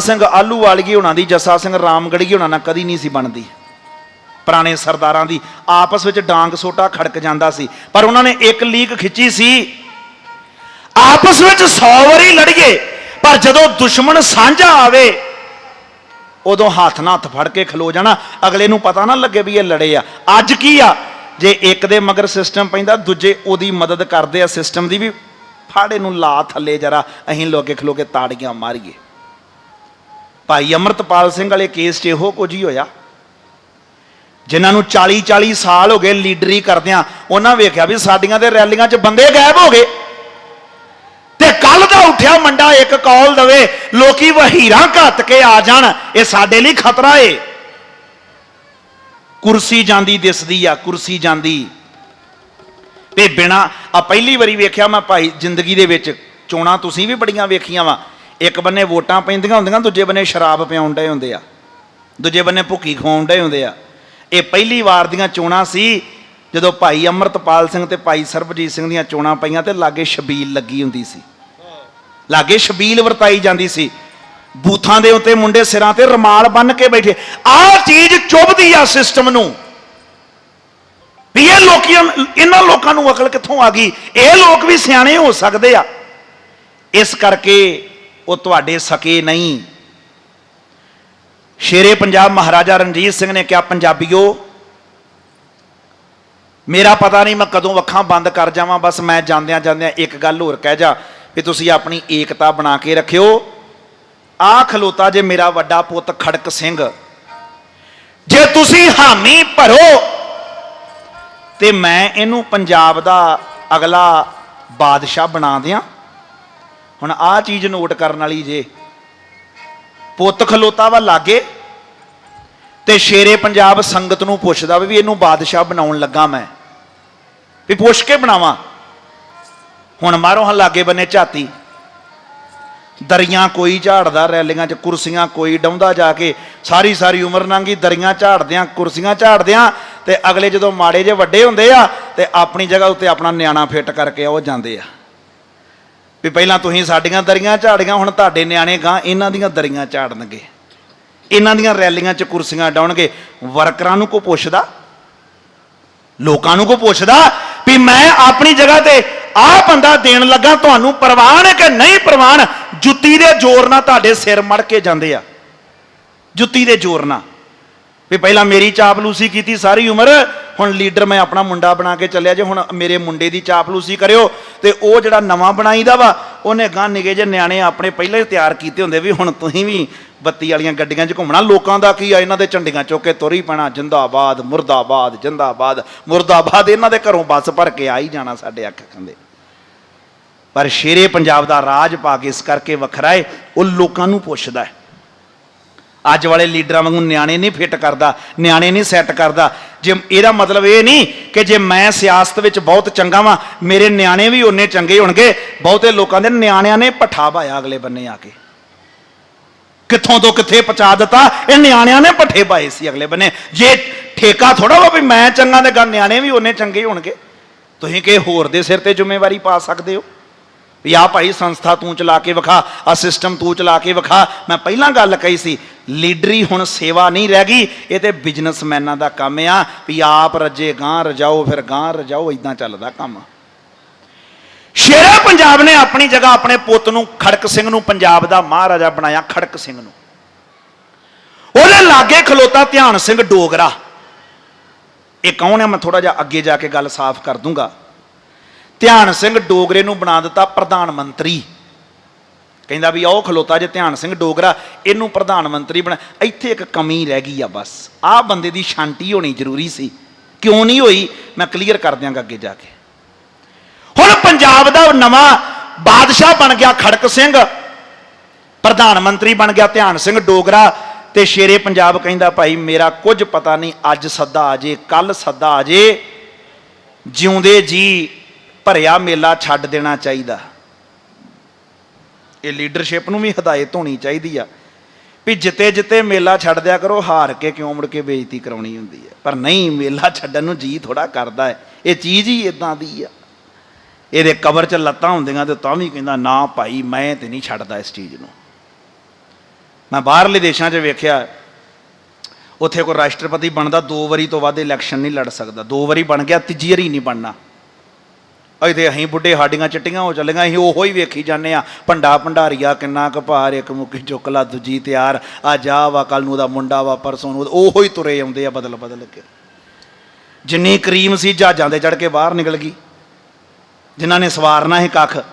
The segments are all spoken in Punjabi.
ਸਿੰਘ ਆਲੂ ਵਾਲਗੀ ਹੋਣਾ ਦੀ, ਜੱਸਾ ਸਿੰਘ ਰਾਮਗੜੀਏ ਹੋਣਾ ਨਾਲ ਕਦੀ ਨਹੀਂ ਸੀ ਬਣਦੀ। ਪੁਰਾਣੇ ਸਰਦਾਰਾਂ ਦੀ ਆਪਸ ਵਿੱਚ ਡਾਂਗ ਸੋਟਾ ਖੜਕ ਜਾਂਦਾ ਸੀ, ਪਰ ਉਹਨਾਂ ਨੇ ਇੱਕ ਲੀਕ ਖਿੱਚੀ ਸੀ। ਆਪਸ ਵਿੱਚ 100 ਵਾਰੀ ਲੜੀਏ, ਪਰ ਜਦੋਂ ਦੁਸ਼ਮਣ ਸਾਂਝਾ ਆਵੇ, ਉਦੋਂ ਹੱਥ ਨਾਲ ਹੱਥ ਫੜ ਕੇ ਖਲੋ ਜਾਣਾ। ਅਗਲੇ ਨੂੰ ਪਤਾ ਨਾ ਲੱਗੇ ਵੀ ਇਹ ਲੜੇ ਆ। ਅੱਜ ਕੀ ਆ? ਜੇ ਇੱਕ ਦੇ ਮਗਰ ਸਿਸਟਮ ਪੈਂਦਾ, ਦੂਜੇ ਉਹਦੀ ਮਦਦ ਕਰਦੇ ਆ ਸਿਸਟਮ ਦੀ ਵੀ ਫਾੜੇ ਨੂੰ ਲਾ ਥੱਲੇ ਜਰਾ, ਅਸੀਂ ਲੋਕੇ ਖਲੋ ਕੇ ਤਾੜੀਆਂ ਮਾਰੀਏ। ਭਾਈ ਅਮਰਤਪਾਲ ਸਿੰਘ ਵਾਲੇ ਕੇਸ 'ਚ ਇਹੋ ਕੁਝ ਹੀ ਹੋਇਆ। ਜਿਨ੍ਹਾਂ ਨੂੰ 40 40 ਸਾਲ ਹੋ ਗਏ ਲੀਡਰੀ ਕਰਦਿਆਂ, ਉਹਨਾਂ ਵੇਖਿਆ ਵੀ ਸਾਡੀਆਂ ਦੇ ਰੈਲੀਆਂ 'ਚ ਬੰਦੇ ਗਾਇਬ ਹੋ ਗਏ। ਤੇ ਕੱਲ ਦਾ ਉੱਠਿਆ ਮੰਡਾ ਇੱਕ ਕੌਲ ਦਵੇ, ਲੋਕੀ ਵਹੀਰਾਂ ਘੱਤ ਕੇ ਆ ਜਾਣ, ਇਹ ਸਾਡੇ ਲਈ ਖਤਰਾ ਏ। ਕੁਰਸੀ ਜਾਂਦੀ ਦਿਸਦੀ ਆ, ਕੁਰਸੀ ਜਾਂਦੀ। ਤੇ ਬਿਨਾ ਆ ਪਹਿਲੀ ਵਾਰੀ ਵੇਖਿਆ ਮੈਂ ਭਾਈ ਜ਼ਿੰਦਗੀ ਦੇ ਵਿੱਚ, ਚੋਣਾਂ ਤੁਸੀਂ ਵੀ ਬੜੀਆਂ ਵੇਖੀਆਂ ਵਾ। ਇੱਕ ਬੰਨੇ ਵੋਟਾਂ ਪੈਂਦੀਆਂ ਹੁੰਦੀਆਂ, ਦੂਜੇ ਬੰਨੇ ਸ਼ਰਾਬ ਪਿਆਉਣ ਡਏ ਹੁੰਦੇ ਆ। ਦੂਜੇ ਬੰਨੇ ਭੁੱਖੀ ਖਵਾਉਣ ਡਏ ਹੁੰਦੇ ਆ। ਇਹ ਪਹਿਲੀ ਵਾਰ ਦੀਆਂ ਚੋਣਾਂ ਸੀ, ਜਦੋਂ ਭਾਈ ਅਮਰਤਪਾਲ ਸਿੰਘ ਤੇ ਭਾਈ ਸਰਬਜੀਤ ਸਿੰਘ ਦੀਆਂ ਚੋਣਾਂ ਪਈਆਂ ਤੇ ਲਾਗੇ ਸ਼ਬੀਲ ਲੱਗੀ ਹੁੰਦੀ ਸੀ। ਲਾਗੇ ਸ਼ਬੀਲ ਵਰਤਾਈ ਜਾਂਦੀ ਸੀ। ਬੂਥਾਂ ਦੇ ਉੱਤੇ ਮੁੰਡੇ ਸਿਰਾਂ ਤੇ ਰਮਾਲ ਬੰਨ ਕੇ ਬੈਠੇ। ਆਹ ਚੀਜ਼ ਚੁੱਭਦੀ ਆ ਸਿਸਟਮ ਨੂੰ। ਵੀ ਇਹ ਲੋਕੀਆਂ ਇਹਨਾਂ ਲੋਕਾਂ ਨੂੰ ਅਕਲ ਕਿੱਥੋਂ ਆ ਗਈ? ਇਹ ਲੋਕ ਵੀ ਸਿਆਣੇ ਹੋ ਸਕਦੇ ਆ। ਇਸ ਕਰਕੇ ਉਹ ਤੁਹਾਡੇ ਸਕੇ ਨਹੀਂ। ਸ਼ੇਰੇ ਪੰਜਾਬ ਮਹਾਰਾਜਾ ਰਣਜੀਤ ਸਿੰਘ ਨੇ ਕਿਹਾ, ਪੰਜਾਬੀਓ, ਮੇਰਾ ਪਤਾ ਨਹੀਂ ਮੈਂ ਕਦੋਂ ਅੱਖਾਂ ਬੰਦ ਕਰ ਜਾਵਾਂ, ਬਸ ਮੈਂ ਜਾਂਦਿਆਂ ਜਾਂਦਿਆਂ ਇੱਕ ਗੱਲ ਹੋਰ ਕਹਿ ਜਾ ਵੀ ਤੁਸੀਂ ਆਪਣੀ ਏਕਤਾ ਬਣਾ ਕੇ ਰੱਖਿਓ। ਆ ਖਲੋਤਾ ਜੇ ਮੇਰਾ ਵੱਡਾ ਪੁੱਤ ਖੜਕ ਸਿੰਘ। ਜੇ ਤੁਸੀਂ ਹਾਮੀ ਭਰੋ ਤੇ ਮੈਂ ਇਹਨੂੰ ਪੰਜਾਬ ਦਾ ਅਗਲਾ ਬਾਦਸ਼ਾਹ ਬਣਾ ਦਿਆਂ। ਹੁਣ ਆਹ ਚੀਜ਼ ਨੋਟ ਕਰਨ ਵਾਲੀ ਜੇ। ਪੁੱਤ ਖਲੋਤਾ ਵਾ ਲਾਗੇ, ਤੇ ਸ਼ੇਰੇ ਪੰਜਾਬ ਸੰਗਤ ਨੂੰ ਪੁੱਛਦਾ ਵੀ ਇਹਨੂੰ ਬਾਦਸ਼ਾਹ ਬਣਾਉਣ ਲੱਗਾ ਮੈਂ। ਵੀ ਪੁੱਛ ਕੇ ਬਣਾਵਾਂ। ਹੁਣ ਮਾਰੋ ਹਾਂ ਲਾਗੇ ਬੰਨੇ ਝਾਤੀ। ਦਰੀਆਂ ਕੋਈ ਝਾੜਦਾ, ਰੈਲੀਆਂ 'ਚ ਕੁਰਸੀਆਂ ਕੋਈ ਡਾਉਂਦਾ ਜਾ ਕੇ। ਸਾਰੀ ਸਾਰੀ ਉਮਰ ਲੰਘੀ ਦਰੀਆਂ ਝਾੜਦਿਆਂ, ਕੁਰਸੀਆਂ ਝਾੜਦਿਆਂ, ਤੇ ਅਗਲੇ ਜਦੋਂ ਮਾੜੇ ਜੇ ਵੱਡੇ ਹੁੰਦੇ ਆ, ਤੇ ਆਪਣੀ ਜਗ੍ਹਾ ਉੱਤੇ ਆਪਣਾ ਨਿਆਣਾ ਫਿੱਟ ਕਰਕੇ ਉਹ ਜਾਂਦੇ ਆ। ਵੀ ਪਹਿਲਾਂ ਤੁਸੀਂ ਸਾਡੀਆਂ ਦਰੀਆਂ ਝਾੜੀਆਂ, ਹੁਣ ਤੁਹਾਡੇ ਨਿਆਣੇ ਗਾਂ ਇਹਨਾਂ ਦੀਆਂ ਦਰੀਆਂ ਝਾੜਨਗੇ। ਇਹਨਾਂ ਦੀਆਂ ਰੈਲੀਆਂ 'ਚ ਕੁਰਸੀਆਂ ਡਾਉਣਗੇ। ਵਰਕਰਾਂ ਨੂੰ ਕੋ ਪੁੱਛਦਾ? ਲੋਕਾਂ ਨੂੰ ਕੋ ਪੁੱਛਦਾ ਵੀ ਮੈਂ ਆਪਣੀ ਜਗ੍ਹਾ ਤੇ ਆਹ ਬੰਦਾ ਦੇਣ ਲੱਗਾ, ਤੁਹਾਨੂੰ ਪ੍ਰਵਾਨ ਹੈ ਕਿ ਨਹੀਂ ਪ੍ਰਵਾਨ? ਜੁੱਤੀ ਦੇ ਜ਼ੋਰ ਨਾਲ ਤੁਹਾਡੇ ਸਿਰ ਮੜ ਕੇ ਜਾਂਦੇ ਆ। ਜੁੱਤੀ ਦੇ ਜ਼ੋਰ ਨਾਲ। ਵੀ ਪਹਿਲਾਂ ਮੇਰੀ ਚਾਪਲੂਸੀ ਕੀਤੀ ਸਾਰੀ ਉਮਰ, ਹੁਣ ਲੀਡਰ ਮੈਂ ਆਪਣਾ ਮੁੰਡਾ ਬਣਾ ਕੇ ਚੱਲਿਆ ਜੇ, ਹੁਣ ਮੇਰੇ ਮੁੰਡੇ ਦੀ ਚਾਪਲੂਸੀ ਕਰਿਓ। ਤੇ ਉਹ ਜਿਹੜਾ ਨਵਾਂ ਬਣਾਈਦਾ ਵਾ, ਉਹਨੇ ਗਾਂ ਨਿਗੇ ਜੇ ਨਿਆਣੇ ਆਪਣੇ ਪਹਿਲਾਂ ਹੀ ਤਿਆਰ ਕੀਤੇ ਹੁੰਦੇ ਵੀ ਹੁਣ ਤੁਸੀਂ ਵੀ ਬੱਤੀ ਵਾਲੀਆਂ ਗੱਡੀਆਂ 'ਚ ਘੁੰਮਣਾ। ਲੋਕਾਂ ਦਾ ਕੀ ਆ, ਇਹਨਾਂ ਦੇ ਝੰਡੀਆਂ ਚੁੱਕ ਕੇ ਤੁਰ ਹੀ ਪੈਣਾ। ਜਿੰਦਾਬਾਦ, ਮੁਰਦਾਬਾਦ ਜਿੰਦਾਬਾਦ, ਮੁਰਦਾਬਾਦ, ਇਹਨਾਂ ਦੇ ਘਰੋਂ ਬੱਸ ਭਰ ਕੇ ਆ ਹੀ ਜਾਣਾ ਸਾਡੇ ਅੱਖ ਖੰਦੇ ਪਰ ਸ਼ੇਰੇ ਪੰਜਾਬ ਦਾ ਰਾਜ ਪਾ ਕੇ ਇਸ ਕਰਕੇ ਵੱਖਰਾ ਏ, ਉਹ ਲੋਕਾਂ ਨੂੰ ਪੁੱਛਦਾ ਹੈ ਅੱਜ ਵਾਲੇ ਲੀਡਰਾਂ ਵਾਂਗੂ ਨਿਆਣੇ ਨਹੀਂ ਫਿੱਟ ਕਰਦਾ, ਨਿਆਣੇ ਨਹੀਂ ਸੈੱਟ ਕਰਦਾ। ਜੇ ਇਹਦਾ ਮਤਲਬ ਇਹ ਨਹੀਂ ਕਿ ਜੇ ਮੈਂ ਸਿਆਸਤ ਵਿੱਚ ਬਹੁਤ ਚੰਗਾ ਵਾਂ, ਮੇਰੇ ਨਿਆਣੇ ਵੀ ਓਨੇ ਚੰਗੇ ਹੋਣਗੇ, ਬਹੁਤੇ ਲੋਕਾਂ ਦੇ ਨਿਆਣਿਆਂ ਨੇ ਪੱਠਾ ਪਾਇਆ ਅਗਲੇ ਬੰਨੇ ਆ ਕੇ। ਕਿੱਥੋਂ ਤੋਂ ਕਿੱਥੇ ਪਹੁੰਚਾ ਦਿੱਤਾ? ਇਹ ਨਿਆਣਿਆਂ ਨੇ ਪੱਠੇ ਪਾਏ ਸੀ ਅਗਲੇ ਬੰਨੇ। ਜੇ ਠੇਕਾ ਥੋੜਾ ਵਾ ਵੀ ਮੈਂ ਚੰਗਾ ਤੇ ਗਾ, ਨਿਆਣੇ ਵੀ ਓਨੇ ਚੰਗੇ ਹੋਣਗੇ। ਤੁਸੀਂ ਕਿ ਹੋਰ ਦੇ ਸਿਰ ਤੇ ਜ਼ਿੰਮੇਵਾਰੀ ਪਾ ਸਕਦੇ ਹੋ? ਵੀ ਆ ਭਾਈ ਸੰਸਥਾ ਤੂੰ ਚਲਾ ਕੇ ਵਿਖਾ ਆ ਸਿਸਟਮ ਤੂੰ ਚਲਾ ਕੇ ਵਿਖਾ। ਮੈਂ ਪਹਿਲਾਂ ਗੱਲ ਕਹੀ ਸੀ ਲੀਡਰੀ ਹੁਣ ਸੇਵਾ ਨਹੀਂ ਰਹਿ ਗਈ, ਇਹ ਤੇ ਬਿਜ਼ਨਸਮੈਨਾਂ ਦਾ ਕੰਮ ਆ, ਵੀ ਆਪ ਰੱਜੇ ਗਾਂ ਰਜਾਓ, ਫਿਰ ਗਾਂ ਰਜਾਓ ਇਦਾਂ ਚੱਲਦਾ ਕੰਮ। ਸ਼ੇਰਾ ਪੰਜਾਬ ਨੇ ਆਪਣੀ ਜਗ੍ਹਾ ਆਪਣੇ ਪੁੱਤ ਨੂੰ, ਖੜਕ ਸਿੰਘ ਨੂੰ ਪੰਜਾਬ ਦਾ ਮਹਾਰਾਜਾ ਬਣਾਇਆ, ਖੜਕ ਸਿੰਘ ਨੂੰ। ਉਹਦੇ ਲਾਗੇ ਖਲੋਤਾ ਧਿਆਨ ਸਿੰਘ ਡੋਗਰਾ। ਇਹ ਕੌਣ ਹੈ ਮੈਂ ਥੋੜਾ ਜਿਹਾ ਅੱਗੇ ਜਾ ਕੇ ਗੱਲ ਸਾਫ਼ ਕਰ ਦੂੰਗਾ। ਧਿਆਨ ਸਿੰਘ ਡੋਗਰੇ ਨੂੰ ਬਣਾ ਦਿੱਤਾ ਪ੍ਰਧਾਨ ਮੰਤਰੀ। ਕਹਿੰਦਾ ਵੀ ਉਹ ਖਲੋਤਾ ਜੇ ਧਿਆਨ ਸਿੰਘ ਡੋਗਰਾ, ਇਹਨੂੰ ਪ੍ਰਧਾਨ ਮੰਤਰੀ ਬਣਾ। ਇੱਥੇ ਇੱਕ ਕਮੀ ਰਹਿ ਗਈ ਆ ਬਸ। ਆਹ ਬੰਦੇ ਦੀ ਸ਼ਾਂਤੀ ਹੋਣੀ ਜ਼ਰੂਰੀ ਸੀ। ਕਿਉਂ ਨਹੀਂ ਹੋਈ? ਮੈਂ ਕਲੀਅਰ ਕਰ ਦਿਆਂਗਾ ਅੱਗੇ ਜਾ ਕੇ। ਹੁਣ ਪੰਜਾਬ ਦਾ ਨਵਾਂ ਬਾਦਸ਼ਾਹ ਬਣ ਗਿਆ ਖੜਕ ਸਿੰਘ। ਪ੍ਰਧਾਨ ਮੰਤਰੀ ਬਣ ਗਿਆ ਧਿਆਨ ਸਿੰਘ ਡੋਗਰਾ। ਤੇ ਸ਼ੇਰੇ ਪੰਜਾਬ ਕਹਿੰਦਾ, ਭਾਈ ਮੇਰਾ ਕੁਝ ਪਤਾ ਨਹੀਂ, ਅੱਜ ਸੱਦਾ ਆ ਜੇ ਕੱਲ ਸੱਦਾ ਆ ਜੇ। ਜਿਉਂਦੇ ਜੀ ਭਰਿਆ ਮੇਲਾ ਛੱਡ ਦੇਣਾ ਚਾਹੀਦਾ। ਇਹ ਲੀਡਰਸ਼ਿਪ ਨੂੰ ਵੀ ਹਦਾਇਤ ਹੋਣੀ ਚਾਹੀਦੀ ਆ ਵੀ ਜਿੱਤੇ ਜਿੱਤੇ ਮੇਲਾ ਛੱਡ ਦਿਆ ਕਰੋ, ਹਾਰ ਕੇ ਕਿਉਂ ਮੁੜ ਕੇ ਬੇਇੱਜ਼ਤੀ ਕਰਾਉਣੀ ਹੁੰਦੀ ਹੈ ਪਰ ਨਹੀਂ, ਮੇਲਾ ਛੱਡਣ ਨੂੰ ਜੀ ਥੋੜਾ ਕਰਦਾ ਹੈ। ਇਹ ਚੀਜ਼ ਹੀ ਇਦਾਂ ਦੀ ਆ। ਇਹਦੇ ਕਬਰ 'ਚ ਲੱਤਾਂ ਹੁੰਦੀਆਂ ਤੇ ਤਾਂ ਵੀ ਕਹਿੰਦਾ, ਨਾ ਭਾਈ, ਮੈਂ ਤੇ ਨਹੀਂ ਛੱਡਦਾ ਇਸ ਚੀਜ਼ ਨੂੰ। ਮੈਂ ਬਾਹਰਲੇ ਦੇਸ਼ਾਂ 'ਚ ਵੇਖਿਆ, ਉੱਥੇ ਕੋਈ ਰਾਸ਼ਟਰਪਤੀ ਬਣਦਾ, ਦੋ ਵਾਰੀ ਤੋਂ ਵੱਧ ਇਲੈਕਸ਼ਨ ਨਹੀਂ ਲੜ ਸਕਦਾ। ਦੋ ਵਾਰੀ ਬਣ ਗਿਆ, ਤੀਜੀ ਵਾਰੀ ਨਹੀਂ ਬਣਨਾ। ਅਜੇ ਤੇ ਅਸੀਂ ਬੁੱਢੇ ਸਾਡੀਆਂ ਚਿੱਟੀਆਂ ਹੋ ਚੱਲੀਆਂ, ਅਸੀਂ ਉਹੋ ਹੀ ਵੇਖੀ ਜਾਂਦੇ ਆ ਭੰਡਾ ਭੰਡਾਰੀਆ ਕਿੰਨਾ ਕੁ ਭਾਰ, ਇੱਕ ਮੁੱਕੀ ਚੁੱਕ ਲਾ, ਦੂਜੀ ਤਿਆਰ ਆ ਜਾ ਵਾ ਕੱਲ ਨੂੰ ਉਹਦਾ ਮੁੰਡਾ ਵਾ, ਪਰਸੋਂ ਨੂੰ ਉਹੋ ਹੀ ਤੁਰੇ ਆਉਂਦੇ ਆ ਬਦਲ ਬਦਲ ਕੇ। ਜਿੰਨੀ ਕਰੀਮ ਸੀ, ਜਹਾਜ਼ਾਂ ਤੇ ਚੜ ਕੇ ਬਾਹਰ ਨਿਕਲ ਗਈ। ਜਿਨ੍ਹਾਂ ਨੇ ਸਵਾਰਨਾ ਹੈ ਕੱਖ।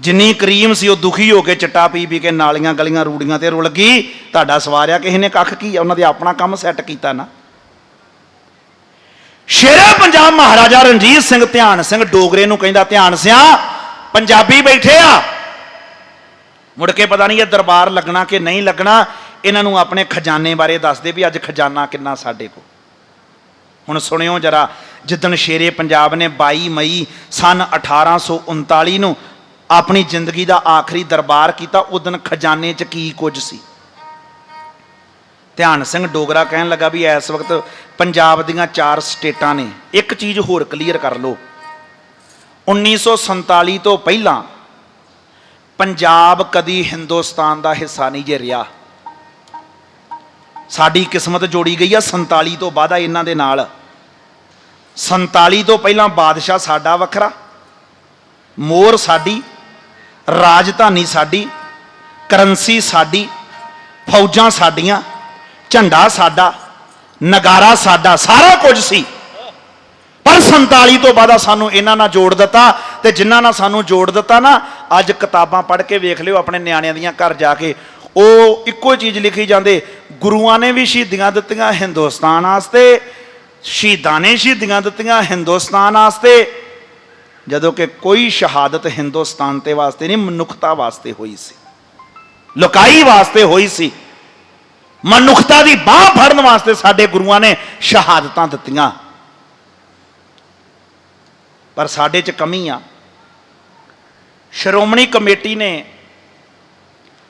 ਜਿੰਨੀ ਕਰੀਮ ਸੀ, ਉਹ ਦੁਖੀ ਹੋ ਕੇ ਚਿੱਟਾ ਪੀ ਪੀ ਕੇ ਨਾਲੀਆਂ, ਗਲੀਆਂ, ਰੂੜੀਆਂ ਤੇ ਰੁਲ ਗਈ। ਤੁਹਾਡਾ ਸਵਾਰਿਆ ਕਿਸੇ ਨੇ ਕੱਖ ਕੀ ਆ? ਉਹਨਾਂ ਦੇ ਆਪਣਾ ਕੰਮ ਸੈੱਟ ਕੀਤਾ ਨਾ। ਸ਼ੇਰੇ ਪੰਜਾਬ ਮਹਾਰਾਜਾ ਰਣਜੀਤ ਸਿੰਘ ਧਿਆਨ ਸਿੰਘ ਡੋਗਰੇ ਨੂੰ ਕਹਿੰਦਾ, ਧਿਆਨ ਸਿਆ, ਪੰਜਾਬੀ ਬੈਠੇ ਆ। ਮੁੜ ਕੇ ਪਤਾ ਨਹੀਂ ਇਹ ਦਰਬਾਰ ਲੱਗਣਾ ਕਿ ਨਹੀਂ ਲੱਗਣਾ। ਇਹਨਾਂ ਨੂੰ ਆਪਣੇ ਖਜ਼ਾਨੇ ਬਾਰੇ ਦੱਸਦੇ ਵੀ ਅੱਜ ਖਜ਼ਾਨਾ ਕਿੰਨਾ ਸਾਡੇ ਕੋਲ। ਹੁਣ ਸੁਣਿਓ ਜਰਾ, ਜਿੱਦਣ ਸ਼ੇਰੇ ਪੰਜਾਬ ਨੇ 22 ਮਈ ਸਨ 1839 ਨੂੰ ਆਪਣੀ ਜ਼ਿੰਦਗੀ ਦਾ ਆਖਰੀ ਦਰਬਾਰ ਕੀਤਾ, ਉਸ ਦਿਨ ਖਜ਼ਾਨੇ 'ਚ ਕੀ ਕੁਝ ਸੀ? ਧਿਆਨ ਸਿੰਘ ਡੋਗਰਾ ਕਹਿਣ ਲੱਗਾ ਵੀ ਇਸ ਵਕਤ ਪੰਜਾਬ ਦੀਆਂ ਚਾਰ ਸਟੇਟਾਂ ਨੇ। ਇੱਕ ਚੀਜ਼ ਹੋਰ ਕਲੀਅਰ ਕਰ ਲਓ। 1947 ਤੋਂ ਪਹਿਲਾਂ ਪੰਜਾਬ ਕਦੀ ਹਿੰਦੁਸਤਾਨ ਦਾ ਹਿੱਸਾ ਨਹੀਂ ਜੇ ਰਿਹਾ। ਸਾਡੀ ਕਿਸਮਤ ਜੋੜੀ ਗਈ ਆ 47 ਤੋਂ ਬਾਅਦ ਆ ਇਹਨਾਂ ਦੇ ਨਾਲ। 47 ਤੋਂ ਪਹਿਲਾਂ ਬਾਦਸ਼ਾਹ ਸਾਡਾ ਵੱਖਰਾ। ਮੋਰ ਸਾਡੀ, ਰਾਜਧਾਨੀ ਸਾਡੀ, ਕਰੰਸੀ ਸਾਡੀ, ਫੌਜਾਂ ਸਾਡੀਆਂ ਝੰਡਾ ਸਾਡਾ, ਨਗਾਰਾ ਸਾਡਾ, ਸਾਰਾ ਕੁਝ ਸੀ। ਪਰ 47 ਤੋਂ ਬਾਅਦ ਸਾਨੂੰ ਇਹਨਾਂ ਨਾਲ ਜੋੜ ਦਿੱਤਾ ਤੇ ਜਿਨ੍ਹਾਂ ਨਾਲ ਸਾਨੂੰ ਜੋੜ ਦਿੱਤਾ ਨਾ, ਅੱਜ ਕਿਤਾਬਾਂ ਪੜ੍ਹ ਕੇ ਵੇਖ ਲਿਓ ਆਪਣੇ ਨਿਆਣਿਆਂ ਦੀਆਂ ਘਰ ਜਾ ਕੇ। ਉਹ ਇੱਕੋ ਚੀਜ਼ ਲਿਖੀ ਜਾਂਦੇ, ਗੁਰੂਆਂ ਨੇ ਵੀ ਸ਼ਹੀਦੀਆਂ ਦਿੱਤੀਆਂ ਹਿੰਦੁਸਤਾਨ ਵਾਸਤੇ ਸ਼ਹੀਦਾਂ ਨੇ ਸ਼ਹੀਦੀਆਂ ਦਿੱਤੀਆਂ ਹਿੰਦੁਸਤਾਨ ਵਾਸਤੇ ਜਦੋਂ ਕਿ ਕੋਈ ਸ਼ਹਾਦਤ ਹਿੰਦੁਸਤਾਨ ਤੇ ਵਾਸਤੇ ਨਹੀਂ, ਮਨੁੱਖਤਾ ਵਾਸਤੇ ਹੋਈ ਸੀ। ਲੁਕਾਈ ਵਾਸਤੇ ਹੋਈ ਸੀ। ਮਨੁੱਖਤਾ ਦੀ ਬਾਹ ਫੜਨ ਵਾਸਤੇ ਸਾਡੇ ਗੁਰੂਆਂ ਨੇ ਸ਼ਹਾਦਤਾਂ ਦਿੱਤੀਆਂ। ਪਰ ਸਾਡੇ 'ਚ ਕਮੀ ਆ। ਸ਼੍ਰੋਮਣੀ ਕਮੇਟੀ ਨੇ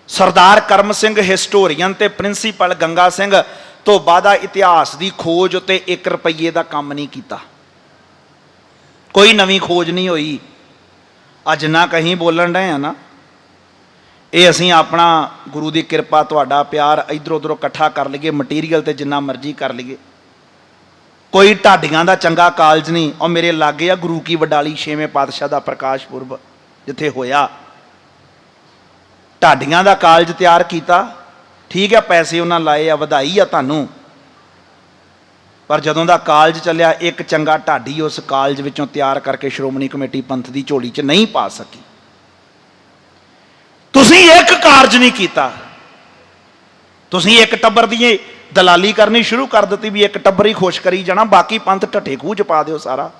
ਸਰਦਾਰ ਕਰਮ ਸਿੰਘ ਹਿਸਟੋਰੀਅਨ ਤੇ ਪ੍ਰਿੰਸੀਪਲ ਗੰਗਾ ਸਿੰਘ ਤੋਂ ਬਾਅਦਾ ਇਤਿਹਾਸ ਦੀ ਖੋਜ ਉਤੇ 1 ਰੁਪਏ ਦਾ ਕੰਮ ਨਹੀਂ ਕੀਤਾ। ਕੋਈ ਨਵੀਂ ਖੋਜ ਨਹੀਂ ਹੋਈ। ਅੱਜ ਨਾ ਕਹੀਂ ਬੋਲਣ ਡਏ ਆ ਨਾ। ਇਹ ਅਸੀਂ ਆਪਣਾ ਗੁਰੂ ਦੀ ਕਿਰਪਾ, ਤੁਹਾਡਾ ਪਿਆਰ ਇਧਰ ਉਧਰੋਂ ਇਕੱਠਾ ਕਰ ਲਈਏ ਮਟੀਰੀਅਲ ਤੇ ਜਿੰਨਾ ਮਰਜ਼ੀ ਕਰ ਲਈਏ। ਕੋਈ ਢਾਡੀਆਂ ਦਾ ਚੰਗਾ ਕਾਲਜ ਨਹੀਂ, ਉਹ ਮੇਰੇ ਲਾਗੇ ਆ ਗੁਰੂ ਕੀ ਵਡਾਲੀ ਛੇਵੇਂ ਪਾਤਸ਼ਾਹ ਦਾ ਪ੍ਰਕਾਸ਼ ਪੁਰਬ ਜਿੱਥੇ ਹੋਇਆ। ਢਾਡੀਆਂ ਦਾ ਕਾਲਜ ਤਿਆਰ ਕੀਤਾ, ਠੀਕ ਹੈ ਪੈਸੇ ਉਹਨਾਂ ਲਾਏ ਆ, ਵਧਾਈ ਆ ਤੁਹਾਨੂੰ। ਪਰ ਜਦੋਂ ਦਾ ਕਾਲਜ ਚੱਲਿਆ, ਇੱਕ ਚੰਗਾ ਢਾਡੀ ਉਸ ਕਾਲਜ ਵਿੱਚੋਂ ਤਿਆਰ ਕਰਕੇ ਸ਼੍ਰੋਮਣੀ ਕਮੇਟੀ ਪੰਥ ਦੀ ਝੋਲੀ 'ਚ ਨਹੀਂ ਪਾ ਸਕੀ। ਤੁਸੀਂ ਇੱਕ ਕਾਰਜ ਨਹੀਂ ਕੀਤਾ। ਤੁਸੀਂ ਇੱਕ ਟੱਬਰ ਦੀ ਦਲਾਲੀ ਕਰਨੀ ਸ਼ੁਰੂ ਕਰ ਦਿੱਤੀ ਵੀ ਇੱਕ ਟੱਬਰ ਹੀ ਖੁਸ਼ ਕਰੀ ਜਾਣਾ, ਬਾਕੀ ਪੰਥ ਢੱਠੇ ਖੂਹ 'ਚ ਪਾ ਦਿਓ ਸਾਰਾ।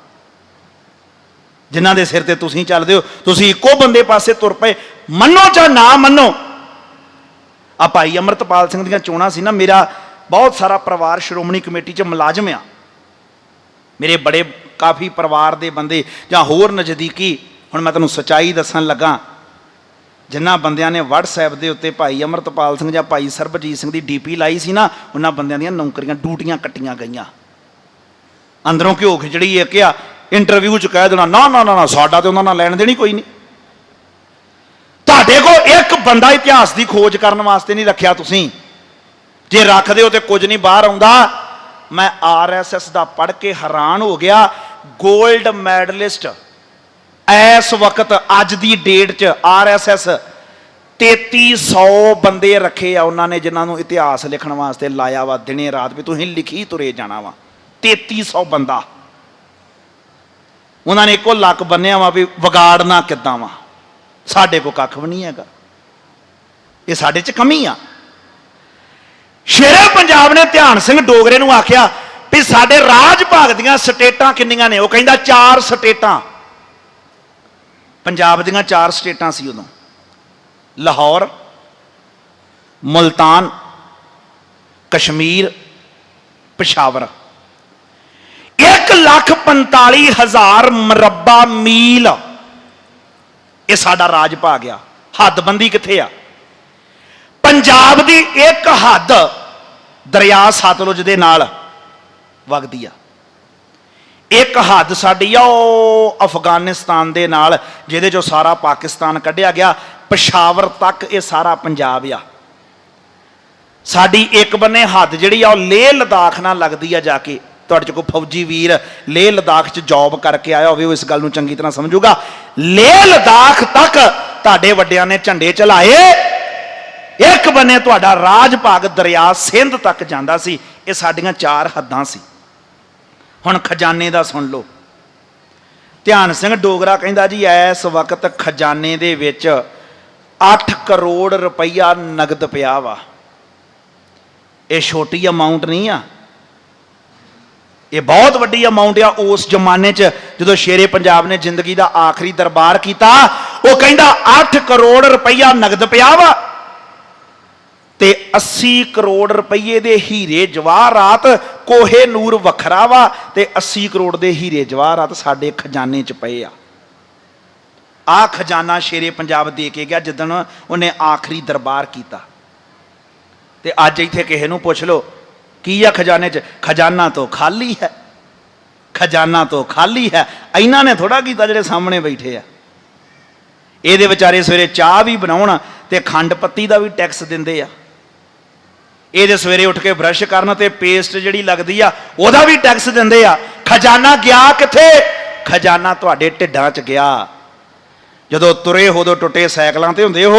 ਜਿਨ੍ਹਾਂ ਦੇ ਸਿਰ ਤੇ ਤੁਸੀਂ ਚੱਲਦੇ ਹੋ, ਤੁਸੀਂ ਇੱਕੋ ਬੰਦੇ ਪਾਸੇ ਤੁਰ ਪਏ। ਮੰਨੋ ਜਾਂ ਨਾ ਮੰਨੋ ਆ ਭਾਈ ਅਮਰਤਪਾਲ ਸਿੰਘ ਦੀਆਂ ਚੋਣਾਂ ਸੀ ਨਾ, ਮੇਰਾ ਬਹੁਤ ਸਾਰਾ ਪਰਿਵਾਰ ਸ਼੍ਰੋਮਣੀ ਕਮੇਟੀ 'ਚ ਮੁਲਾਜ਼ਮ ਆ। ਮੇਰੇ ਬੜੇ ਕਾਫੀ ਪਰਿਵਾਰ ਦੇ ਬੰਦੇ ਜਾਂ ਹੋਰ ਨਜ਼ਦੀਕੀ, ਹੁਣ ਮੈਂ ਤੁਹਾਨੂੰ ਸਚਾਈ ਦੱਸਣ ਲੱਗਾ ਜਿਨ੍ਹਾਂ ਬੰਦਿਆਂ ਨੇ WhatsApp ਦੇ ਉੱਤੇ ਭਾਈ ਅਮਰਤਪਾਲ ਸਿੰਘ ਜਾਂ ਭਾਈ ਸਰਬਜੀਤ ਸਿੰਘ ਦੀ ਡੀਪੀ ਲਾਈ ਸੀ ਨਾ, ਉਹਨਾਂ ਬੰਦਿਆਂ ਦੀਆਂ ਨੌਕਰੀਆਂ ਡਿਊਟੀਆਂ ਕੱਟੀਆਂ ਗਈਆਂ। ਅੰਦਰੋਂ ਘਿਓ ਖਿਚੜੀ ਇੱਕ ਆ ਇੰਟਰਵਿਊ 'ਚ ਕਹਿ ਦੇਣਾ, ਨਾ ਨਾ ਨਾ ਨਾ, ਸਾਡਾ ਤੇ ਉਹਨਾਂ ਨਾਲ ਲੈਣ ਦੇਣੀ ਕੋਈ ਨਹੀਂ। ਤੁਹਾਡੇ ਕੋਲ ਇੱਕ ਬੰਦਾ ਇਤਿਹਾਸ ਦੀ ਖੋਜ ਕਰਨ ਵਾਸਤੇ ਨਹੀਂ ਰੱਖਿਆ ਤੁਸੀਂ। ਜੇ ਰੱਖਦੇ ਹੋ ਤੇ ਕੁਝ ਨਹੀਂ ਬਾਹਰ ਆਉਂਦਾ। ਮੈਂ ਆਰਐਸਐਸ ਦਾ ਪੜ੍ਹ ਕੇ ਹੈਰਾਨ ਹੋ ਗਿਆ। 골ਡ ਮੈਡਲਿਸਟ ਇਸ ਵਕਤ ਅੱਜ ਦੀ ਡੇਟ 'ਚ ਆਰਐਸਐਸ 3300 ਬੰਦੇ ਰੱਖੇ ਆ ਉਹਨਾਂ ਨੇ, ਜਿਨ੍ਹਾਂ ਨੂੰ ਇਤਿਹਾਸ ਲਿਖਣ ਵਾਸਤੇ ਲਾਇਆ ਵਾ ਦਿਨੇ ਰਾਤ ਵੀ ਤੁਸੀਂ ਲਿਖੀ ਤੁਰੇ ਜਾਣਾ ਵਾ। 3300 ਬੰਦਾ। ਉਹਨਾਂ ਨੇ ਇੱਕੋ ਲੱਕ ਬੰਨਿਆ ਵਾ ਵੀ ਵਿਗਾੜਨਾ ਕਿੱਦਾਂ ਵਾ। ਸਾਡੇ ਕੋ ਕੱਖ ਵੀ ਨਹੀਂ ਹੈਗਾ। ਇਹ ਸਾਡੇ 'ਚ ਕਮੀ ਆ। ਸ਼ੇਰੇ ਪੰਜਾਬ ਨੇ ਧਿਆਨ ਸਿੰਘ ਡੋਗਰੇ ਨੂੰ ਆਖਿਆ ਵੀ ਸਾਡੇ ਰਾਜ ਭਾਗ ਦੀਆਂ ਸਟੇਟਾਂ ਕਿੰਨੀਆਂ ਨੇ? ਉਹ ਕਹਿੰਦਾ ਚਾਰ ਸਟੇਟਾਂ। ਪੰਜਾਬ ਦੀਆਂ ਚਾਰ ਸਟੇਟਾਂ ਸੀ ਉਦੋਂ। ਲਾਹੌਰ, ਮੁਲਤਾਨ, ਕਸ਼ਮੀਰ, ਪਿਸ਼ਾਵਰ। 1 ਲੱਖ 45 ਹਜ਼ਾਰ ਮਰਬਾ ਮੀਲ ਇਹ ਸਾਡਾ ਰਾਜ ਭਾਗ ਆ ਹੱਦਬੰਦੀ ਕਿੱਥੇ ਆ? ਪੰਜਾਬ ਦੀ ਇੱਕ ਹੱਦ ਦਰਿਆ ਸਤਲੁਜ ਦੇ ਨਾਲ ਵਗਦੀ ਆ। ਇੱਕ ਹੱਦ ਸਾਡੀ ਆ ਉਹ ਅਫਗਾਨਿਸਤਾਨ ਦੇ ਨਾਲ, ਜਿਹਦੇ ਚੋਂ ਸਾਰਾ ਪਾਕਿਸਤਾਨ ਕੱਢਿਆ ਗਿਆ। ਪਸ਼ਾਵਰ ਤੱਕ ਇਹ ਸਾਰਾ ਪੰਜਾਬ ਆ। ਸਾਡੀ ਇੱਕ ਬੰਨੇ ਹੱਦ ਜਿਹੜੀ ਆ, ਉਹ ਲੇਹ ਲਦਾਖ ਨਾਲ ਲੱਗਦੀ ਆ ਜਾ ਕੇ। ਤੁਹਾਡੇ ਚ ਕੋਈ ਫੌਜੀ ਵੀਰ ਲੇਹ ਲਦਾਖ ਚ ਜੌਬ ਕਰਕੇ ਆਇਆ ਹੋਵੇ, ਉਹ ਇਸ ਗੱਲ ਨੂੰ ਚੰਗੀ ਤਰ੍ਹਾਂ ਸਮਝੂਗਾ। ਲੇਹ ਲਦਾਖ ਤੱਕ ਤੁਹਾਡੇ ਵੱਡਿਆਂ ਨੇ ਝੰਡੇ ਚਲਾਏ। ਇੱਕ ਬੰਨੇ ਤੁਹਾਡਾ ਰਾਜ ਭਾਗ ਦਰਿਆ ਸਿੰਧ ਤੱਕ ਜਾਂਦਾ ਸੀ। ਇਹ ਸਾਡੀਆਂ ਚਾਰ ਹੱਦਾਂ ਸੀ। ਹੁਣ ਖਜ਼ਾਨੇ ਦਾ ਸੁਣ ਲਓ। ਧਿਆਨ ਸਿੰਘ ਡੋਗਰਾ ਕਹਿੰਦਾ ਜੀ ਇਸ ਵਕਤ ਖਜ਼ਾਨੇ ਦੇ ਵਿੱਚ 8 ਕਰੋੜ ਰੁਪਈਆ ਨਗਦ ਪਿਆ ਵਾ। ਇਹ ਛੋਟੀ ਅਮਾਉਂਟ ਨਹੀਂ ਆ। ਇਹ ਬਹੁਤ ਵੱਡੀ ਅਮਾਉਂਟ ਆ। ਉਸ ਜ਼ਮਾਨੇ 'ਚ ਜਦੋਂ ਸ਼ੇਰੇ ਪੰਜਾਬ ਨੇ ਜ਼ਿੰਦਗੀ ਦਾ ਆਖਰੀ ਦਰਬਾਰ ਕੀਤਾ, ਉਹ ਕਹਿੰਦਾ 8 ਕਰੋੜ ਰੁਪਈਆ ਨਗਦ ਪਿਆ ਵਾ ਤੇ 80 ਕਰੋੜ ਰੁਪਈਏ ਦੇ ਹੀਰੇ ਜਵਾਹਰਾਤ ਕੋਹੇ ਨੂਰ ਵੱਖਰਾ ਵਾ ਤੇ 80 ਕਰੋੜ ਦੇ ਹੀਰੇ ਜਵਾਹਰਾਤ ਸਾਡੇ ਖਜ਼ਾਨੇ 'ਚ ਪਏ ਆ। ਆ ਖਜ਼ਾਨਾ ਸ਼ੇਰੇ ਪੰਜਾਬ ਦੇ ਕੇ ਗਿਆ ਜਿੱਦਣ ਉਹਨੇ ਆਖਰੀ ਦਰਬਾਰ ਕੀਤਾ। ਤੇ ਅੱਜ ਇੱਥੇ ਕਿਸੇ ਨੂੰ ਪੁੱਛ ਲਓ, ਕੀ ਆ ਖਜ਼ਾਨੇ 'ਚ? ਖਜ਼ਾਨਾ ਤੋਂ ਖਾਲੀ ਹੈ। ਖਜ਼ਾਨਾ ਤੋਂ ਖਾਲੀ ਹੈ। ਇਹਨਾਂ ਨੇ ਥੋੜਾ ਕੀਤਾ ਜਿਹੜੇ ਸਾਹਮਣੇ ਬੈਠੇ ਆ। ਇਹਦੇ ਵਿਚਾਰੇ ਸਵੇਰੇ ਚਾਹ ਵੀ ਬਣਾਉਣ ਤੇ ਖੰਡ ਪੱਤੀ ਦਾ ਵੀ ਟੈਕਸ ਦਿੰਦੇ ਆ। ਇਹ ਜੇ ਸਵੇਰੇ ਉੱਠ ਕੇ ਬ੍ਰਸ਼ ਕਰਨ ਤੇ ਪੇਸਟ ਜਿਹੜੀ ਲੱਗਦੀ ਆ, ਉਹਦਾ ਵੀ ਟੈਕਸ ਦਿੰਦੇ ਆ। ਖਜ਼ਾਨਾ ਗਿਆ ਕਿੱਥੇ? ਖਜ਼ਾਨਾ ਤੁਹਾਡੇ ਢਿੱਡਾਂ 'ਚ ਗਿਆ। ਜਦੋਂ ਤੁਰੇ ਹੋਦੋਂ ਟੁੱਟੇ ਸਾਈਕਲਾਂ ਤੇ ਹੁੰਦੇ ਹੋ,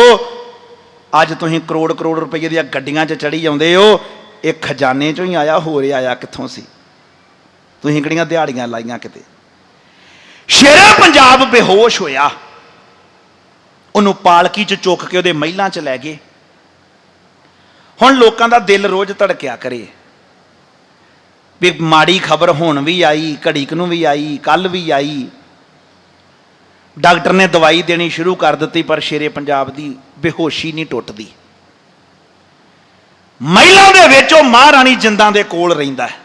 ਅੱਜ ਤੁਸੀਂ ਕਰੋੜ ਕਰੋੜ ਰੁਪਏ ਦੀਆਂ ਗੱਡੀਆਂ 'ਚ ਚੜੀ ਜਾਂਦੇ ਹੋ, ਇਹ ਖਜ਼ਾਨੇ 'ਚੋਂ ਹੀ ਆਇਆ, ਹੋਰ ਆਇਆ ਕਿੱਥੋਂ ਸੀ? ਤੁਸੀਂ ਕਿਹੜੀਆਂ ਦਿਹਾੜੀਆਂ ਲਾਈਆਂ ਕਿਤੇ? ਸ਼ੇਰੇ ਪੰਜਾਬ ਬੇਹੋਸ਼ ਹੋਇਆ। ਉਹਨੂੰ ਪਾਲਕੀ 'ਚ ਚੁੱਕ ਕੇ ਉਹਦੇ ਮਹਿਲਾਂ 'ਚ ਲੈ ਗਏ। ਹੁਣ ਲੋਕਾਂ ਦਾ ਦਿਲ ਰੋਜ਼ ਧੜਕਿਆ ਕਰੇ। ਵੀ ਮਾੜੀ ਖਬਰ ਹੁਣ ਵੀ ਆਈ, ਘੜੀਕ ਨੂੰ ਵੀ ਆਈ ਕੱਲ ਵੀ ਆਈ। ਡਾਕਟਰ ਨੇ ਦਵਾਈ ਦੇਣੀ ਸ਼ੁਰੂ ਕਰ ਦਿੱਤੀ, ਪਰ ਸ਼ੇਰੇ ਪੰਜਾਬ ਦੀ ਬੇਹੋਸ਼ੀ ਨਹੀਂ ਟੁੱਟਦੀ। ਮਹਿਲਾ ਦੇ ਵਿੱਚ ਉਹ ਮਹਾਰਾਣੀ ਜਿੰਦਾਂ ਦੇ ਕੋਲ ਰਹਿੰਦਾ ਹੈ।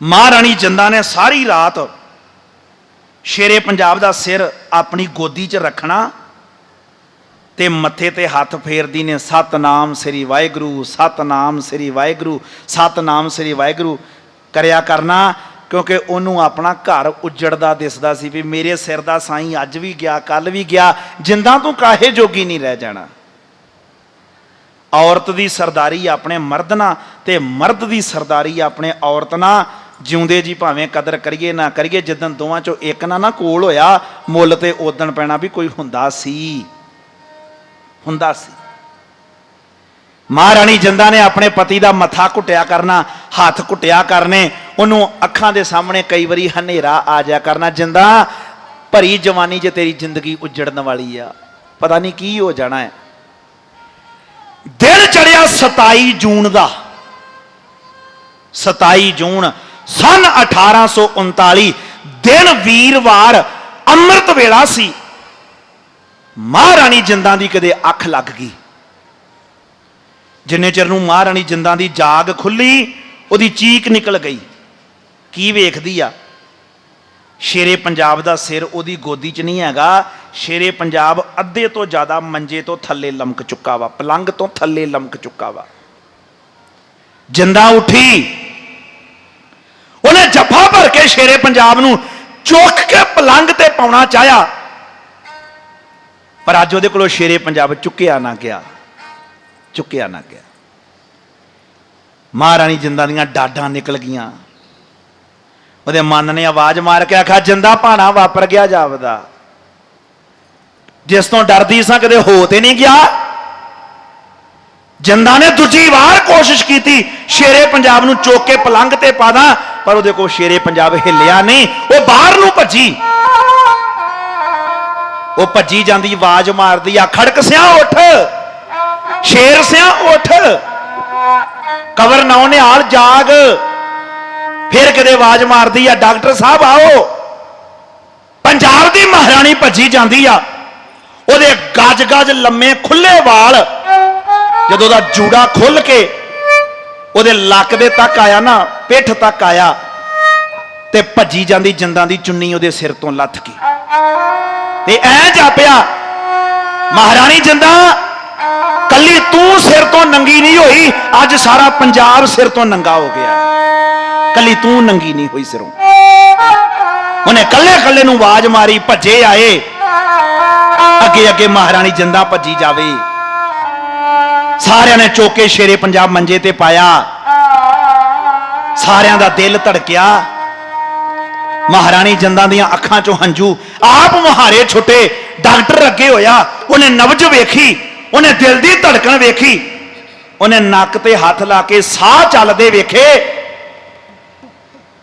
ਮਹਾਰਾਣੀ ਜਿੰਦਾਂ ਨੇ ਸਾਰੀ ਰਾਤ ਸ਼ੇਰੇ ਪੰਜਾਬ ਦਾ ਸਿਰ ਆਪਣੀ ਗੋਦੀ 'ਚ ਰੱਖਣਾ ਤੇ ਮੱਥੇ ਤੇ ਹੱਥ ਫੇਰਦੀ ਨੇ, ਸਤਨਾਮ ਸ੍ਰੀ ਵਾਹਿਗੁਰੂ, ਸਤਨਾਮ ਸ੍ਰੀ ਵਾਹਿਗੁਰੂ, ਸਤਨਾਮ ਸ੍ਰੀ ਵਾਹਿਗੁਰੂ। ਕਰਿਆ ਕਰਨਾ, ਕਿਉਂਕਿ ਉਹਨੂੰ ਆਪਣਾ ਘਰ ਉਜੜਦਾ, ਦਿਸਦਾ ਸੀ ਵੀ ਮੇਰੇ ਸਿਰ ਦਾ ਸਾਈਂ ਅੱਜ ਵੀ ਗਿਆ, ਕੱਲ ਵੀ ਗਿਆ, ਜਿੰਦਾ ਤੂੰ ਕਾਹੇ ਜੋਗੀ ਨਹੀਂ ਰਹਿ ਜਾਣਾ। ਔਰਤ ਦੀ ਸਰਦਾਰੀ ਆਪਣੇ ਮਰਦ ਨਾਲ ਤੇ ਮਰਦ ਦੀ ਸਰਦਾਰੀ ਆਪਣੇ ਔਰਤ ਨਾਲ। ਜਿਉਂਦੇ ਜੀ ਭਾਵੇਂ ਕਦਰ ਕਰੀਏ ਨਾ ਕਰੀਏ, ਜਿੱਦਣ ਦੋਵਾਂ ਚੋਂ ਇੱਕ ਨਾ ਨਾ ਕੋਲ ਹੋਇਆ, ਮੁੱਲ ਤੇ ਉਦਣ ਪੈਣਾ ਵੀ ਕੋਈ ਹੁੰਦਾ ਸੀ। ਹੁੰਦਾ ਸੀ। ਮਹਾਰਾਣੀ ਜਿੰਦਾ ਨੇ ਆਪਣੇ ਪਤੀ ਦਾ ਮੱਥਾ ਘੁੱਟਿਆ ਕਰਨਾ, ਹੱਥ ਘੁੱਟਿਆ ਕਰਨੇ, ਉਹਨੂੰ ਅੱਖਾਂ ਦੇ ਸਾਹਮਣੇ ਕਈ ਵਾਰੀ ਹਨੇਰਾ ਆ ਜਾ ਕਰਨਾ। ਜਿੰਦਾ, ਭਰੀ ਜਵਾਨੀ 'ਚ ਤੇਰੀ ਜ਼ਿੰਦਗੀ ਉਜੜਨ ਵਾਲੀ ਆ, ਪਤਾ ਨਹੀਂ ਕੀ ਹੋ ਜਾਣਾ ਹੈ। ਦਿਨ ਚੜਿਆ 27 ਜੂਨ ਦਾ। 27 ਜੂਨ ਸਨ 1839 ਦਿਨ ਵੀਰਵਾਰ ਅੰਮ੍ਰਿਤ ਵੇਲਾ ਸੀ। ਮਹਾਰਾਣੀ ਜਿੰਦਾਂ ਦੀ ਕਦੇ ਅੱਖ ਲੱਗ ਗਈ। ਜਿੰਨੇ ਚਿਰ ਨੂੰ ਮਹਾਰਾਣੀ ਜਿੰਦਾਂ ਦੀ ਜਾਗ ਖੁੱਲੀ, ਉਹਦੀ ਚੀਕ ਨਿਕਲ ਗਈ। ਕੀ ਵੇਖਦੀ ਆ? ਸ਼ੇਰੇ ਪੰਜਾਬ ਦਾ ਸਿਰ ਉਹਦੀ ਗੋਦੀ 'ਚ ਨਹੀਂ ਹੈਗਾ। ਸ਼ੇਰੇ ਪੰਜਾਬ ਅੱਧੇ ਤੋਂ ਜ਼ਿਆਦਾ ਮੰਜੇ ਤੋਂ ਥੱਲੇ ਲਮਕ ਚੁੱਕਾ ਵਾ, ਪਲੰਗ ਤੋਂ ਥੱਲੇ ਲਮਕ ਚੁੱਕਾ ਵਾ। ਜਿੰਦਾ ਉੱਠੀ, ਉਹਨੇ ਜੱਫਾ ਭਰ ਕੇ ਸ਼ੇਰੇ ਪੰਜਾਬ ਨੂੰ ਚੁੱਕ ਕੇ ਪਲੰਗ ਤੇ ਪਾਉਣਾ ਚਾਹਿਆ। ਪਰ ਅੱਜ ਉਹਦੇ ਕੋਲੋਂ ਸ਼ੇਰੇ ਪੰਜਾਬ ਚੁੱਕਿਆ ਨਾ ਗਿਆ। ਚੁੱਕਿਆ ਨਾ ਗਿਆ। ਮਹਾਰਾਣੀ ਜਿੰਦਾ ਦੀਆਂ ਡਾਡਾਂ ਨਿਕਲ ਗਈਆਂ। ਉਹਦੇ ਮਨ ਨੇ ਆਵਾਜ਼ ਮਾਰ ਕੇ ਆਖਿਆ, ਜਿੰਦਾ ਭਾਣਾ ਵਾਪਰ ਗਿਆ ਜਾਵਦਾ ਜਿਸ ਤੋਂ ਡਰਦੀ ਸਾਂ ਕਦੇ ਹੋ ਤੇ ਨਹੀਂ ਗਿਆ। ਜਿੰਦਾ ਨੇ ਦੂਜੀ ਵਾਰ ਕੋਸ਼ਿਸ਼ ਕੀਤੀ, ਸ਼ੇਰੇ ਪੰਜਾਬ ਨੂੰ ਚੁੱਕ ਕੇ ਪਲੰਘ ਤੇ ਪਾਦਾ ਪਰ ਉਹਦੇ ਕੋਲ ਸ਼ੇਰੇ ਪੰਜਾਬ ਹਿੱਲਿਆ ਨਹੀਂ। ਉਹ ਬਾਹਰ ਨੂੰ ਭੱਜੀ। ਉਹ ਭੱਜੀ ਜਾਂਦੀ, ਆਵਾਜ਼ ਮਾਰਦੀ, ਆ ਖੜਕ ਸਿਆ ਉੱਠ। ਸ਼ੇਰ ਸਿਆ ਉੱਠ। ਕਵਰ ਨੌ ਨਿਹਾਲ ਜਾਗ। ਫਿਰ ਕਿਤੇ ਆਵਾਜ਼ ਮਾਰਦੀ ਆ, ਡਾਕਟਰ ਸਾਹਿਬ ਆਓ। ਪੰਜਾਬ ਦੀ ਮਹਾਰਾਣੀ ਭੱਜੀ ਜਾਂਦੀ ਆ। ਉਹਦੇ ਗੱਜ ਗੱਜ ਲੰਮੇ ਖੁੱਲੇ ਵਾਲ। ਜਦੋਂ ਦਾ ਜੂੜਾ ਖੁੱਲ ਕੇ ਉਹਦੇ ਲੱਕ ਦੇ ਤੱਕ ਆਇਆ ਨਾ, ਪਿੱਠ ਤੱਕ ਆਇਆ, ਤੇ ਭੱਜੀ ਜਾਂਦੀ, ਜਿੰਦਾਂ ਦੀ ਚੁੰਨੀ ਉਹਦੇ ਸਿਰ ਤੋਂ ਲੱਥ ਗਈ। ਤੇ ਐ ਜਾਪਿਆ ਮਹਾਰਾਣੀ ਜਿੰਦਾ, ਕੱਲੀ ਤੂੰ ਸਿਰ ਤੋਂ ਨੰਗੀ ਨਹੀਂ ਹੋਈ, ਅੱਜ ਸਾਰਾ ਪੰਜਾਬ ਸਿਰ ਤੋਂ ਨੰਗਾ ਹੋ ਗਿਆ। ਕੱਲੀ ਤੂੰ ਨੰਗੀ ਨਹੀਂ ਹੋਈ ਸਿਰੋਂ। ਉਹਨੇ ਕੱਲੇ ਕੱਲੇ ਨੂੰ ਆਵਾਜ਼ ਮਾਰੀ, ਭੱਜੇ ਆਏ। ਅੱਗੇ ਅੱਗੇ ਮਹਾਰਾਣੀ ਜਿੰਦਾ ਭੱਜੀ ਜਾਵੇ। ਸਾਰਿਆਂ ਨੇ ਚੋਕੇ ਸ਼ੇਰੇ ਪੰਜਾਬ ਮੰਜੇ ਤੇ ਪਾਇਆ। ਸਾਰਿਆਂ ਦਾ ਦਿਲ ਧੜਕਿਆ। ਮਹਾਰਾਣੀ ਜੰਦਾਂ ਦੀਆਂ ਅੱਖਾਂ ਚੋਂ ਹੰਝੂ ਆਪ ਮੁਹਾਰੇ ਛੁੱਟੇ। ਡਾਕਟਰ ਅੱਗੇ ਹੋਇਆ, ਉਹਨੇ ਨਬਜ ਵੇਖੀ, ਉਹਨੇ ਦਿਲ ਦੀ ਧੜਕਣ ਵੇਖੀ। ਉਹਨੇ ਨੱਕ ਤੇ ਹੱਥ ਲਾ ਕੇ ਸਾਹ ਚੱਲਦੇ ਵੇਖੇ।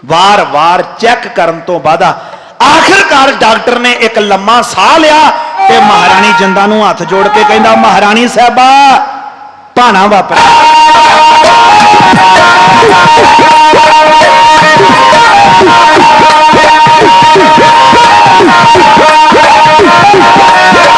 ਵਾਰ-ਵਾਰ ਚੈੱਕ ਕਰਨ ਤੋਂ ਬਾਅਦ ਆਖਿਰਕਾਰ ਡਾਕਟਰ ਨੇ ਇੱਕ ਲੰਮਾ ਸਾਹ ਲਿਆ ਤੇ ਮਹਾਰਾਣੀ ਜੰਦਾਂ ਨੂੰ ਹੱਥ ਜੋੜ ਕੇ ਕਹਿੰਦਾ, ਮਹਾਰਾਣੀ ਸਾਹਿਬਾ, ਭਾਣਾ ਵਾਪਰਿਆ। Thank.